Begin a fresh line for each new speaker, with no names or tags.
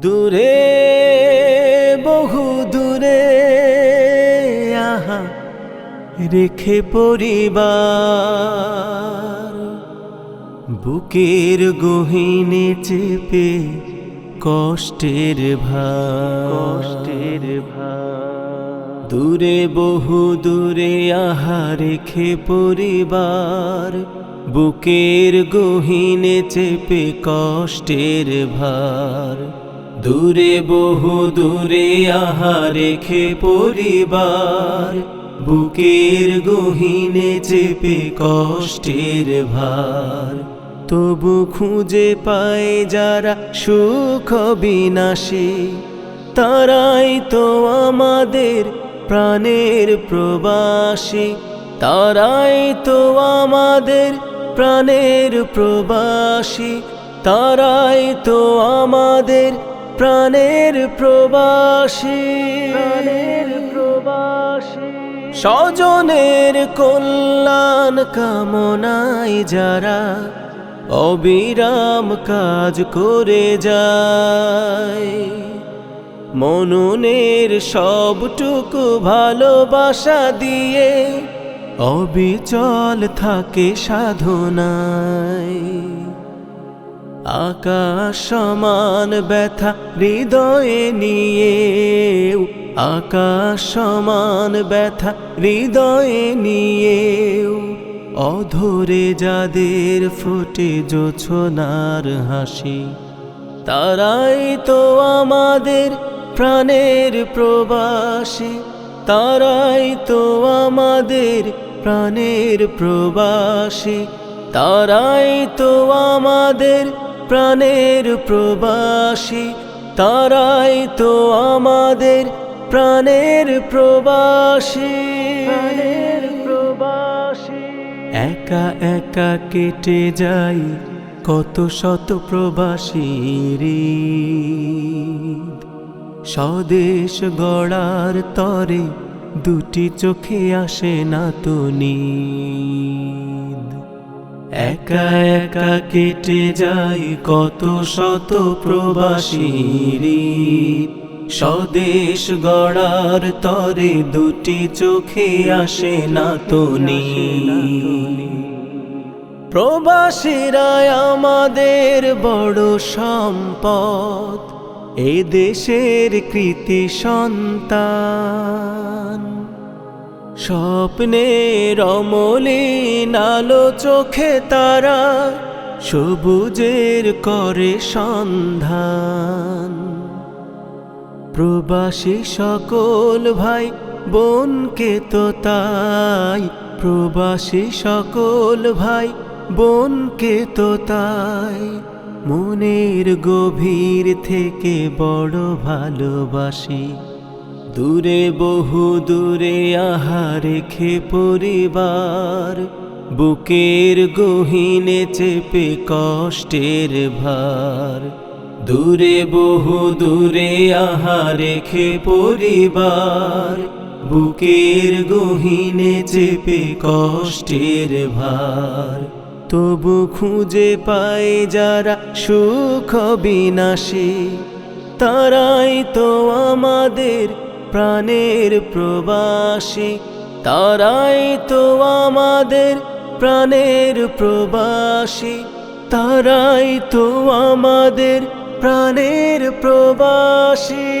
দূরে বহু দূরে আহা রেখে পরিবার। বুকের গহিনে চেপে কষ্টের ভার। কষ্টের ভার। দূরে বহু দূরে আহা রেখে পরিবার। বুকের গহিনে চেপে কষ্টের ভার। দূরে বহু দূরে আহা রেখে পরিবার, বুকের গহিনে চেপে কষ্টের ভার। তবু খুঁজে পায় যারা সুখ বিনাশী তারাই তো আমাদের প্রাণের প্রবাসী। তারাই তো আমাদের প্রাণের প্রবাসী, তারাই তো আমাদের প্রাণের প্রবাসী। প্রাণের প্রবাসী। স্বজনের কল্যাণ কামনায় যারা অবিরাম কাজ করে যায়। মননের সবটুকু ভালোবাসা দিয়ে অবিচল থাকে সাধনায়। আকাশ সমান ব্যথা হৃদয়ে নিয়ে আকাশ সমান ব্যথা হৃদয়ে নিয়েও অধরে যাদের ফুটে জোছনার হাসি, তারাই তো আমাদের প্রাণের প্রবাসী, তারাই তো আমাদের প্রাণের প্রবাসী, তারাই তো আমাদের প্রাণের প্রবাসী তারাই তো আমাদের প্রাণের প্রবাসী। প্রবাসী। একা একা কেটে যাই কত শত প্রবাসীর স্বদেশ গড়ার তরে দুটি চোখে আসে না তো একা একা কেটে যাই কত শত প্রবাসীর স্বদেশ গড়ার তরে দুটি চোখে আসে না তো প্রবাসীরা আমাদের বড় সম্পদ, এ দেশের কৃতি সন্তান। স্বপ্নের অমলিন নালো চোখে তারা, সবুজের করে সন্ধান। প্রবাসী সকল ভাই বোনকে তো তাই, প্রবাসী সকল ভাই বোনকে তো তাই। মনের গভীর থেকে বড় ভালোবাসি। দূরে বহু দূরে আহা রেখে পরিবার। বুকের গহিনে চেপে কষ্টের ভার। দূরে বহু দূরে আহা রেখে পরিবার। বুকের গহিনে চেপে কষ্টের ভার। তবু খুঁজে পায় যারা সুখ বিনাশী তারাই তো আমাদের প্রাণের প্রবাসী তারাই তো আমাদের প্রাণের প্রবাসী তারাই তো আমাদের প্রাণের প্রবাসী।